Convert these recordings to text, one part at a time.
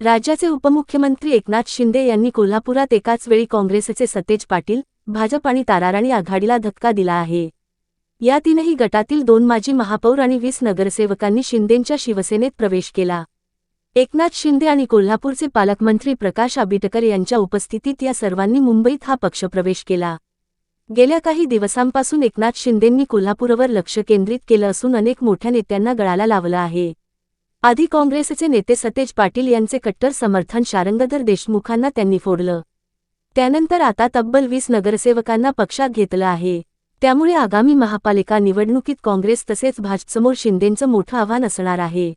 राज्याचे उपमुख्यमंत्री एकनाथ शिंदे यांनी कोल्हापुरात एकाच वेळी काँग्रेसचे सतेज पाटील भाजप आणि ताराराणी आघाडीला धक्का दिला आहे. या तीनही गटातील दोन माजी महापौर आणि वीस नगरसेवकांनी शिंदेंच्या शिवसेनेत प्रवेश केला. एकनाथ शिंदे आणि कोल्हापूरचे पालकमंत्री प्रकाश आबिटकर यांच्या उपस्थितीत या सर्वांनी मुंबईत हा पक्षप्रवेश केला. गेल्या काही दिवसांपासून एकनाथ शिंदेंनी कोल्हापूरवर लक्ष केंद्रित केलं असून अनेक मोठ्या नेत्यांना गळाला लावलं आहे. आधी काँग्रेसचे नेते सतेज पाटील यांचे कट्टर समर्थन शारंगधर देशमुखांना त्यांनी फोडलं. त्यानंतर आता तब्बल वीस नगरसेवकांना पक्षात घेतलं आहे. त्यामुळे आगामी महापालिका निवडणुकीत काँग्रेस तसेच भाजपसमोर शिंदेंचं मोठं आव्हान असणार आहे.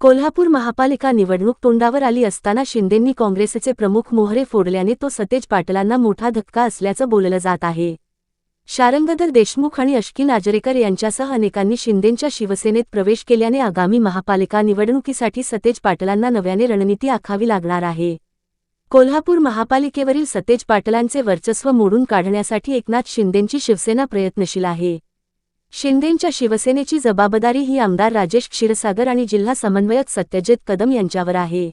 कोल्हापूर महापालिका निवडणूक तोंडावर आली असताना शिंदेंनी काँग्रेसचे प्रमुख मोहरे फोडल्याने तो सतेज पाटलांना मोठा धक्का असल्याचं बोललं जात आहे. शारंगधर देशमुख आणि अश्किन आजरेकर यांच्यासह अनेकांनी शिंदेंच्या शिवसेनेत प्रवेश केल्याने आगामी महापालिका निवडणुकीसाठी सतेज पाटलांना नव्याने रणनीती आखावी लागणार आहे. कोल्हापूर महापालिकेवरील सतेज पाटलांचे वर्चस्व मोडून काढण्यासाठी एकनाथ शिंदेंची शिवसेना प्रयत्नशील आहे. शिंदेंच्या शिवसेनेची जबाबदारी ही आमदार राजेश क्षीरसागर आणि जिल्हा समन्वयक सत्यजित कदम यांच्यावर आहे.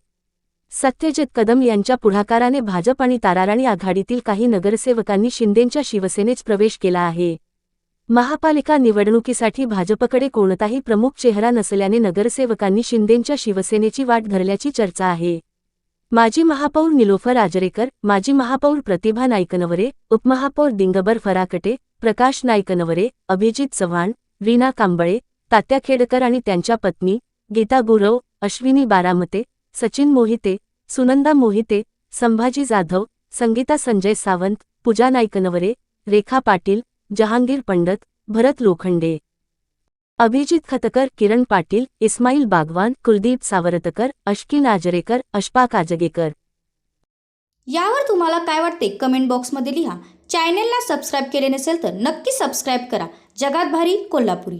सत्यजित कदम यांच्या पुढाकाराने भाजप आणि ताराराणी आघाडीतील काही नगरसेवकांनी शिंदेंच्या शिवसेनेत प्रवेश केला आहे. महापालिका निवडणुकीसाठी भाजपकडे कोणताही प्रमुख चेहरा नसल्याने नगरसेवकांनी शिंदेंच्या शिवसेनेची वाट धरल्याची चर्चा आहे. माजी महापौर निलोफर आजरेकर माजी महापौर प्रतिभा नाईकनवरे उपमहापौर दिंगबर फराकटे प्रकाश नाईकनवरे अभिजित चव्हाण रीना कांबळे तात्या खेडकर आणि त्यांच्या पत्नी गीता गुरव अश्विनी बारामते सचिन मोहिते सुनंदा मोहिते संभाजी जाधव संगीता संजय सावंत पूजा नाईकनवरे रेखा पाटील जहांगीर पंडत भरत लोखंडे. अभिजित खतकर किरण पाटील इस्माईल बागवान कुलदीप सावरतकर अश्किन आजरेकर अशफाक आजगेकर यावर तुम्हाला काय वाटते कमेंट बॉक्समध्ये लिहा. चॅनेलला सबस्क्राईब केले नसेल तर नक्की सबस्क्राईब करा. जगात भारी कोल्हापुरी.